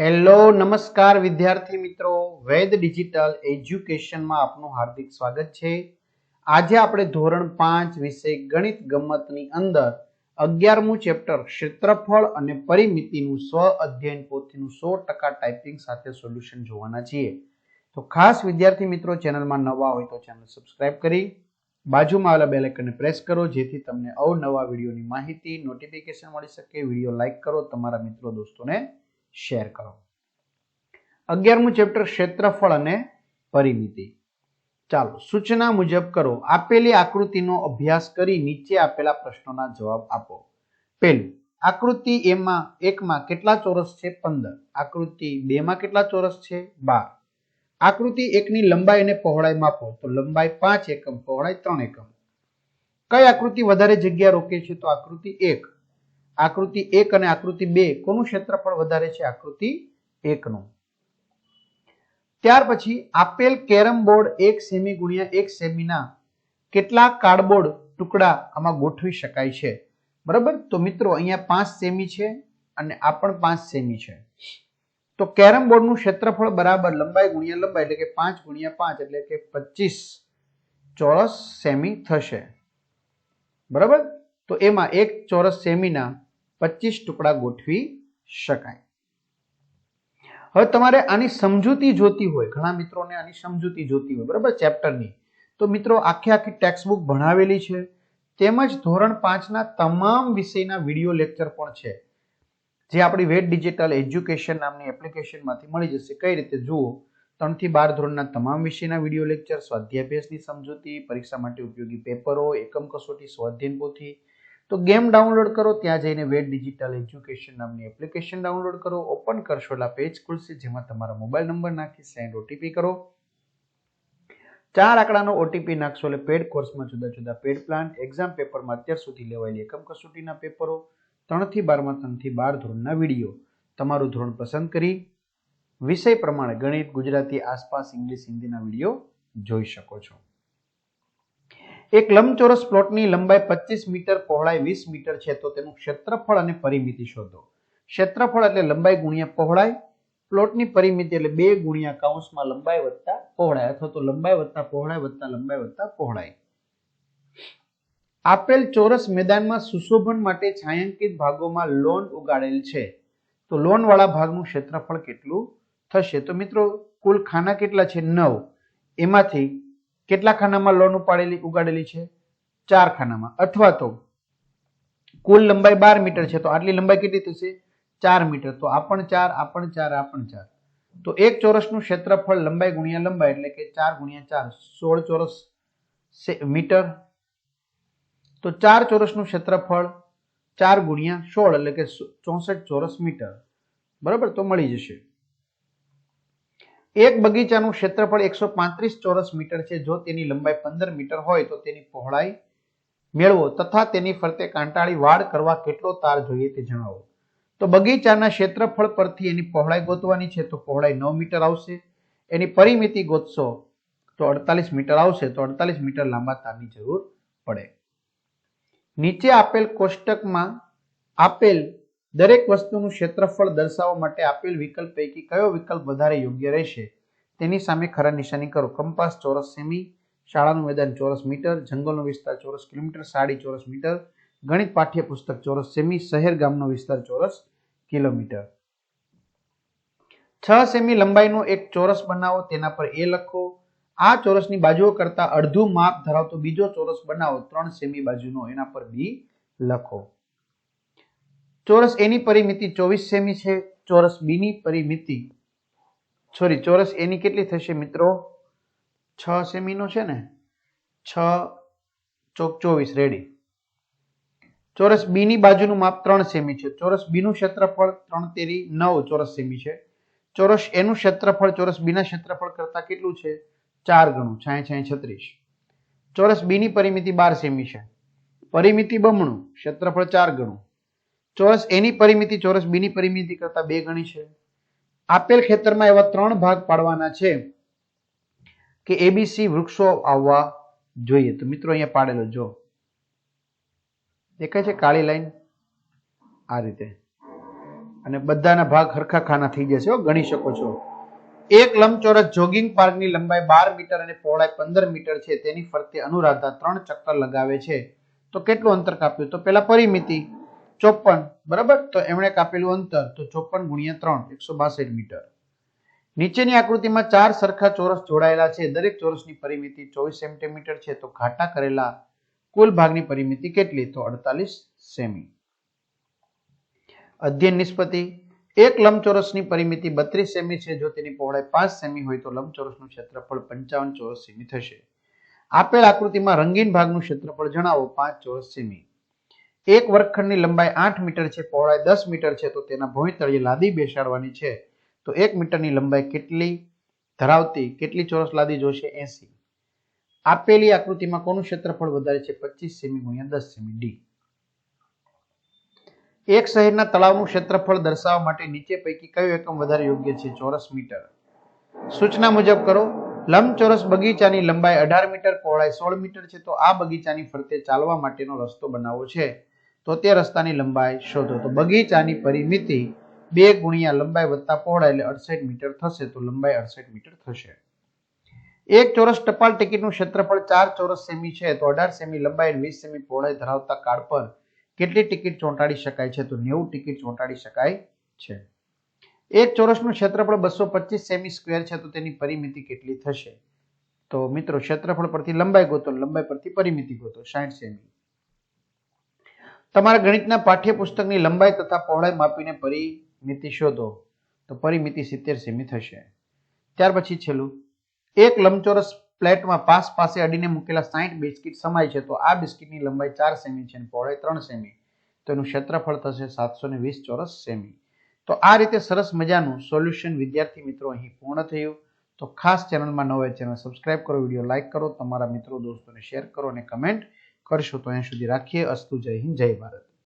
Hello, નમસ્કાર વિદ્યાર્થી મિત્રો. વેદ ડિજિટલ એજ્યુકેશનમાં આપનું હાર્દિક સ્વાગત છે. આજે આપણે ધોરણ પાંચ વિષય ગણિત ગમતની અંદર અગિયારમું ચેપ્ટર ક્ષેત્રફળ અને પરિમિતિનું સ્વ અધ્યયન પોથીનું સો ટકા ટાઈપિંગ સાથે સોલ્યુશન જોવાના છીએ. તો ખાસ વિદ્યાર્થી મિત્રો, ચેનલમાં નવા હોય તો ચેનલ સબસ્ક્રાઇબ કરી, બાજુમાં આવેલા બેલ પ્રેસ કરો, જેથી તમને અવનવા વિડીયોની માહિતી, નોટિફિકેશન મળી શકે, વીડિયો લાઇક કરો, તમારા મિત્રો, દોસ્તોને શેર કરો. અગિયારમું ચેપ્ટર ક્ષેત્રફળ અને પરિમિતિ. ચાલો, સૂચના મુજબ કરો. આપેલી આકૃતિનો અભ્યાસ કરી નીચે આપેલા પ્રશ્નોના જવાબ આપો. પહેલું, આકૃતિ એમાં એકમાં કેટલા ચોરસ છે? પંદર. આકૃતિ બે માં કેટલા ચોરસ છે? બાર. આકૃતિ એકની લંબાઈ અને પહોળાઈ માપો. તો લંબાઈ પાંચ એકમ, પહોળાઈ ત્રણ એકમ. કઈ આકૃતિ વધારે જગ્યા રોકે છે? તો આકૃતિ એક. આકૃતિ એક અને આકૃતિ બે, કોનું ક્ષેત્રફળ વધારે છે? આકૃતિ એકનું. ત્યાર પછી આપેલ કેરમ બોર્ડ એક સેમી ગુણ્યા એક સેમીના કેટલા કાર્ડબોર્ડ ટુકડા આમાં ગોઠવી શકાય છે. બરાબર? તો મિત્રો, અહીંયા પાંચ સેમી છે અને આ પણ પાંચ સેમી છે. તો કેરમ બોર્ડનું ક્ષેત્રફળ બરાબર લંબાઈ ગુણ્યા લંબાઈ, એટલે કે પાંચ ગુણ્યા પાંચ, એટલે કે પચીસ ચોરસ સેમી થશે. બરાબર? તો એમાં એક ચોરસ સેમીના પચીસ ટુકડા ગોઠવી શકાય. હવે તમારે આની સમજૂતી જોતી હોય, ઘણા મિત્રોને આની સમજૂતી જોતી હોય, બરાબર ચેપ્ટરની. તો મિત્રો, આખી આખી ટેક્સ્ટ બુક ભણાવેલી છે. તેમજ ધોરણ પાંચના તમામ વિષયના વીડિયો લેક્ચર પણ છે. જે આપણી વેટ ડિજિટલ એજ્યુકેશન નામની એપ્લિકેશનમાંથી મળી જશે. કઈ રીતે જુઓ? ત્રણથી બાર ધોરણના તમામ વિષયના વીડિયો લેક્ચર સ્વાધ્યાભ્યાસની સમજૂતી, પરીક્ષા માટે ઉપયોગી પેપરો, એકમ કસોટી સ્વાધ્યન પોથી તો ગેમ ડાઉનલોડ કરો, ત્યાં જઈને વેટ ડિજિટલ એજ્યુકેશન નામની એપ્લિકેશન ડાઉનલોડ કરો, ઓપન કરશો એટલે પેજ ખુલશે, જેમાં તમારા મોબાઈલ નંબર નાખી સેન્ડ ઓટીપી કરો. ચાર આંકડાનો ઓટીપી નાખશો એટલે પેડ કોર્સમાં જુદા જુદા પેડ પ્લાન એક્ઝામ પેપરમાં અત્યાર સુધી લેવાયેલી એકમ કસોટીના પેપરો, ત્રણથી બારમાં, ત્રણથી બાર ધોરણના વીડિયો. તમારું ધોરણ પસંદ કરી વિષય પ્રમાણે ગણિત, ગુજરાતી, આસપાસ, ઇંગ્લિશ, હિન્દીના વીડિયો જોઈ શકો છો. એક લંબચોરસ પ્લોટની લંબાઈ પચીસ મીટર, પહોળાઈ વીસ મીટર છે, તો તેનું ક્ષેત્રફળ અને પરિમિતિ શોધો. ક્ષેત્રફળ એટલે લંબાઈ ગુણ્યા પહોળાઈ, પ્લોટની પરિમિતિ એટલે બે ગુણ્યા કૌંસમાં લંબાઈ વત્તા પહોળાઈ, અથવા તો લંબાઈ વત્તા પહોળાઈ વત્તા લંબાઈ વત્તા પહોળાઈ. આપેલ ચોરસ મેદાનમાં સુશોભન માટે છાંયાંકિત ભાગોમાં લોન ઉગાડેલ છે. તો લોન વાળા ભાગનું ક્ષેત્રફળ કેટલું થશે? તો મિત્રો, કુલ ખાના કેટલા છે? નવ. એમાંથી કેટલા ખાનામાં લોન ઉપાડેલી, ઉગાડેલી છે? ચાર ખાનામાં. અથવા તો કુલ લંબાઈ બાર મીટર છે, તો આટલી લંબાઈ કેટલી થશે? ચાર મીટર. તો આ પણ ચાર, આ પણ ચાર, આ પણ ચાર. તો એક ચોરસનું ક્ષેત્રફળ લંબાઈ ગુણ્યા લંબાઈ એટલે કે ચાર ગુણ્યા ચાર, સોળ ચોરસ મીટર. તો ચાર ચોરસનું ક્ષેત્રફળ ચાર ગુણ્યા સોળ એટલે કે ચોસઠ ચોરસ મીટર. બરાબર? તો મળી જશે. એક બગીચાનું ક્ષેત્રફળ એકસો પાંત્રીસ ચોરસ મીટર છે. જો તેની લંબાઈ પંદર મીટર હોય તો તેની પહોળાઈ મેળવો તથા તેની ફરતે કાંટાળી વાડ કરવા કેટલો તાર જોઈએ તે જણાવો. તો બગીચાના ક્ષેત્રફળ પરથી એની પહોળાઈ ગોતવાની છે તો પહોળાઈ નવ મીટર આવશે. એની પરિમિતિ ગોતશો તો અડતાલીસ મીટર આવશે. તો અડતાલીસ મીટર લાંબા તારની જરૂર પડે. નીચે આપેલ કોષ્ટકમાં આપેલ દરેક વસ્તુનું ક્ષેત્રફળ દર્શાવવા માટે આપેલ વિકલ્પ પૈકી કયો વિકલ્પ વધારે યોગ્ય રહેશે? તેની સામે ખરા નિશાની કરો. કંપાસ ચોરસ સેમી, શાળાનું મેદાન ચોરસ મીટર, જંગલનો વિસ્તાર ચોરસ કિલોમીટર, સાડી ચોરસ મીટર, ગણિત પાઠ્યપુસ્તક ચોરસ સેમી, શહેર ગામનો વિસ્તાર ચોરસ કિલોમીટર. છ સેમી લંબાઈનો એક ચોરસ બનાવો, તેના પર એ લખો. આ ચોરસની બાજુઓ કરતા અડધું માપ ધરાવતો બીજો ચોરસ બનાવો, ત્રણ સેમી બાજુનો, એના પર બી લખો. ચોરસ એની પરિમિતિ ચોવીસ સેમી છે, ચોરસ બી ની પરિમિતિ સોરી ચોરસ એની કેટલી થશે મિત્રો? છ સેમી નો છે ને? છ ચોક ચોવીસ રેડી ચોરસ બી ની બાજુનું માપ ત્રણ સેમી છે. ચોરસ બી નું ક્ષેત્રફળ ત્રણ તેરી નવ ચોરસ સેમી છે. ચોરસ એનું ક્ષેત્રફળ ચોરસ બી ના ક્ષેત્રફળ કરતા કેટલું છે? ચાર ગણું, છાંય, છાય, છત્રીસ. ચોરસ બી ની પરિમિતિ બાર સેમી છે. પરિમિતિ બમણું, ક્ષેત્રફળ ચાર ગણું. ચોરસ એની પરિમિતિ, ચોરસ બીની પરિમિતિ કરતા બે ગણી છે. આપેલ ખેતરમાં એવા ત્રણ ભાગ પાડવાના છે કે એબીસી વૃક્ષો આવવા જોઈએ. તો મિત્રો અહીંયા પાડેલો જો. દેખાય છે કાળી લાઈન? આ રીતે. અને બધાના ભાગ હરખા ખાના થઈ જશે ગણી શકો છો. એક લંબચોરસ જોગિંગ પાર્કની લંબાઈ બાર મીટર અને પહોળાઈ પંદર મીટર છે. તેની ફરતે અનુરાધા ત્રણ ચક્કર લગાવે છે. તો કેટલું અંતર કાપ્યું? તો પેલા પરિમિતિ. ચોપન બરાબર? તો એમણે કાપેલું અંતર, તો ચોપન ગુણ્યા ત્રણ, એકસો બાસઠ મીટર. નીચેની આકૃતિમાં ચાર સરખા ચોરસ જોડાયેલા છે. દરેક ચોરસની પરિમિતિ ચોવીસ સેન્ટીમીટર છે. તો ઘાટા કરેલા કુલ ભાગની પરિમિતિ કેટલી? તો અડતાલીસ સેમી. અધ્યયન નિષ્પત્તિ. એક લંબચોરસની પરિમિતિ બત્રીસ સેમી છે. જો તેની પહોળાઈ પાંચ સેમી હોય તો લંબચોરસનું ક્ષેત્રફળ પંચાવન ચોરસ સેમી થશે. આપેલ આકૃતિમાં રંગીન ભાગનું ક્ષેત્રફળ જણાવો. પાંચ ચોરસ સેમી. એક વર્ગખંડની લંબાઈ આઠ મીટર છે, પહોળાઈ દસ મીટર છે, તો તેના ભોંયતળિયે લાદી બેસાડવાની છે. તો એક મીટરની લંબાઈ કેટલી? ધરાવતી કેટલી ચોરસ લાદી જોશે? એસી. આપેલી આકૃતિમાં કોનું ક્ષેત્રફળ વધારે છે? પચીસ સેમી ગુણ્યા દસ સેમી, ડી. એક શહેરના તળાવનું ક્ષેત્રફળ દર્શાવવા માટે નીચે પૈકી કયો એકમ વધારે યોગ્ય છે? ચોરસ મીટર. સૂચના મુજબ કરો, લંબચોરસ બગીચાની લંબાઈ અઢાર મીટર, પહોળાઈ સોળ મીટર છે, તો આ બગીચાની ફરતે ચાલવા માટેનો રસ્તો બનાવવો છે. તો તે રસ્તાની લંબાઈ શોધો. તો બગીચાની પરિમિતિ બે ગુણ્યા લંબાઈ વત્તા પહોળાઈ એટલે અડસઠ મીટર થશે, તો લંબાઈ અડસઠ મીટર થશે. એક ચોરસ ટપાલ ટિકિટનું ક્ષેત્રફળ ચાર ચોરસ સેમી છે, તો અઢાર સેમી લંબાઈ વીસ સેમી પહોળાઈ ધરાવતા કાર્ડ પર કેટલી ટિકિટ ચોંટાડી શકાય છે? તો નેવું ટિકિટ ચોંટાડી શકાય છે. એક ચોરસનું ક્ષેત્રફળ બસો પચીસ સેમી સ્ક્વેર છે, તો તેની પરિમિતિ કેટલી થશે? તો મિત્રો, ક્ષેત્રફળ પરથી લંબાઈ ગોતો લંબાઈ પરથી પરિમિતિ ગોતો, સાઠ સેમી. તમારા ગણિતના પાઠ્યપુસ્તકની લંબાઈ તથા પહોળાઈ માપીને પરિમિતિ શોધો, તો પરિમિતિ સિત્તેર સેમી થશે. ત્યાર પછી છેલ્લું, એક લંબચોરસ પ્લેટમાં પાસ પાસે અડીને મૂકેલા સાઠ બિસ્કિટ સમાય છે, તો આ બિસ્કિટની લંબાઈ ચાર સેમી છે અને પહોળાઈ ત્રણ સેમી. તો એનું ક્ષેત્રફળ થશે સાતસો ને વીસ ચોરસ સેમી. તો આ રીતે સરસ મજાનું સોલ્યુશન વિદ્યાર્થી મિત્રો અહીં પૂર્ણ થયું. તો ખાસ ચેનલમાં નવો ચેનલ સબસ્ક્રાઇબ કરો, વીડિયો લાઇક કરો, તમારા મિત્રો, દોસ્તોને શેર કરો અને કમેન્ટ કરશો તો અહીં સુધી રાખીએ. અસ્તુ જય હિન્દ જય ભારત.